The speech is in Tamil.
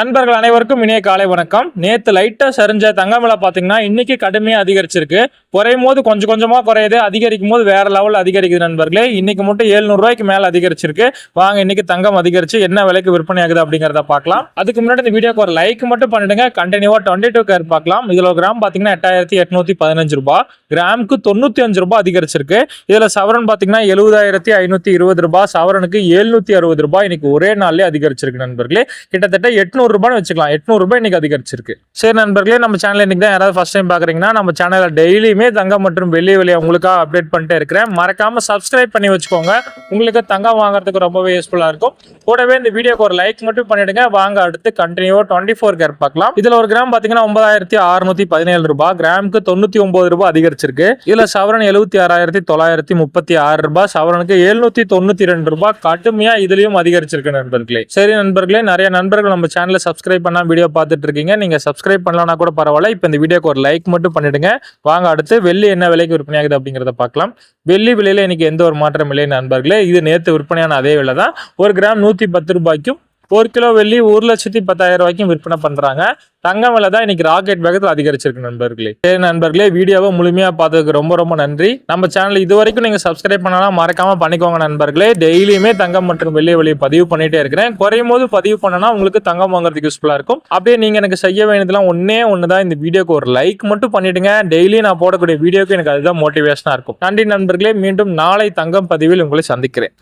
நண்பர்கள் அனைவருக்கும் இனிய காலை வணக்கம். நேற்று லைட்டாக சரிஞ்ச தங்கம் விலை பார்த்தீங்கன்னா இன்னைக்கு கடுமையாக அதிகரிச்சிருக்கு. குறையும் போது கொஞ்சம் கொஞ்சமாக குறையுது. அதிகரிக்கும் போது வேற லெவலில் அதிகரிக்குது நண்பர்களே. இன்னைக்கு மட்டும் 700 மேலே அதிகரிச்சிருக்கு. வாங்க இன்னைக்கு தங்கம் அதிகரிச்சு என்ன விலைக்கு விற்பனை ஆகுது அப்படிங்கிறத பார்க்கலாம். அதுக்கு முன்னாடி இந்த வீடியோக்கு ஒரு லைக் மட்டும் பண்ணிடுங்க. கண்டினியூவாக டுவெண்ட்டி டூ கேர் பார்க்கலாம். இதில் கிராம் பார்த்தீங்கன்னா எட்டாயிரத்தி எட்நூத்தி பதினஞ்சு ரூபாய். கிராமுக்கு தொண்ணூற்றி அஞ்சு ரூபாய் அதிகரிச்சிருக்கு. இதில் சவரன் பார்த்தீங்கன்னா எழுபதாயிரத்தி ஐநூற்றி இருபது ரூபாய். சவரனுக்கு எழுநூற்றி அறுபது ரூபாய். இன்னைக்கு ஒரே நாள்லேயே அதிகரிச்சிருக்கு நண்பர்களே. கிட்டத்தட்ட எட்நூறு ரூபாய் வச்சுக்கலாம். எட்நூறுபா இன்னைக்கு அதிகரிச்சிருக்கு. சரி நண்பர்களே நம்ம சேனல் இன்னைக்கு தான் யாராவது ஃபஸ்ட் டைம் பார்க்குறீங்கன்னா நம்ம சேனலில் டெய்லியுமே தங்கம் மற்றும் வெள்ளி விலையை உங்களுக்காக அப்டேட் பண்ணிட்டே இருக்கிறேன். மறக்காம சப்ஸ்கிரைப் பண்ணி வச்சுக்கோங்க. உங்களுக்கு தங்கம் வாங்குறதுக்கு ரொம்பவே யூஸ்ஃபுல்லா இருக்கும். கூடவே இந்த வீடியோக்கு ஒரு லைக் மட்டும் பண்ணிடுங்க. வாங்க அடுத்து கண்டினியூவாக டுவெண்ட்டி ஃபோர் கேர் பார்க்கலாம். இதுல ஒரு கிராம் பார்த்தீங்கன்னா ஒன்பதாயிரத்தி அறுநூத்தி பதினேழு ரூபாய். கிராமுக்கு தொண்ணூத்தி ஒன்பது ரூபாய் அதிகரிச்சிருக்கு. இதில் சவரன் எழுபத்தி ஆறாயிரத்தி தொள்ளாயிரத்தி முப்பத்தி ஆறு ரூபாய். சவரனுக்கு எழுநூத்தி தொண்ணூத்தி ரெண்டு ரூபாய். கடுமையா இதுலயும் அதிகரிச்சிருக்கு நண்பர்களே. சரி நண்பர்களே நிறைய நண்பர்கள் நம்ம சேனலில் சேனலை சப்ஸ்கிரைப் பண்ணால் வீடியோ பார்த்துட்டு இருக்கீங்க நீங்கள் சப்ஸ்கிரைப் பண்ணலன்னா கூட பரவாயில்ல. இப்போ இந்த வீடியோக்கு ஒரு லைக் மட்டும் பண்ணிடுங்க. வாங்க அடுத்து வெள்ளி என்ன விலைக்கு விற்பனையாகுது அப்படிங்கிறத பார்க்கலாம். வெள்ளி விலையில் இன்றைக்கி எந்த ஒரு மாற்றம் இல்லை நண்பர்களே. இது நேற்று விற்பனையான அதே விலை தான் ஒரு கிராம் நூற்றி பத்து ரூபாய்க்கும் ஒரு கிலோ வெள்ளி ஒரு லட்சத்தி பத்தாயிரம் ரூபாய்க்கும் விற்பனை பண்றாங்க. தங்கம் விலை தான் இன்னைக்கு ராக்கெட் வேகத்தில் அதிகரிச்சிருக்கு நண்பர்களே. சரி நண்பர்களே வீடியோவை முழுமையா பார்த்ததுக்கு ரொம்ப ரொம்ப நன்றி. நம்ம சேனல் இது வரைக்கும் நீங்க சப்ஸ்கிரைப் பண்ணலாம் மறக்காம பண்ணிக்கோங்க நண்பர்களே. டெய்லியுமே தங்கம் மற்றும் வெள்ளி வெளியே பதிவு பண்ணிட்டே இருக்கிறேன். குறையும் போது பதிவு பண்ணனா உங்களுக்கு தங்கம் வாங்குறதுக்கு யூஸ்ஃபுல்லா இருக்கும். அப்படியே நீங்க எனக்கு செய்ய வேண்டியதெல்லாம் ஒன்னே ஒன்று தான் இந்த வீடியோக்கு ஒரு லைக் மட்டும் பண்ணிடுங்க. டெய்லி நான் போடக்கூடிய வீடியோக்கு எனக்கு அதுதான் மோட்டிவேஷனா இருக்கும். நன்றி நண்பர்களே. மீண்டும் நாளை தங்கம் பதிவில் உங்களை சந்திக்கிறேன்.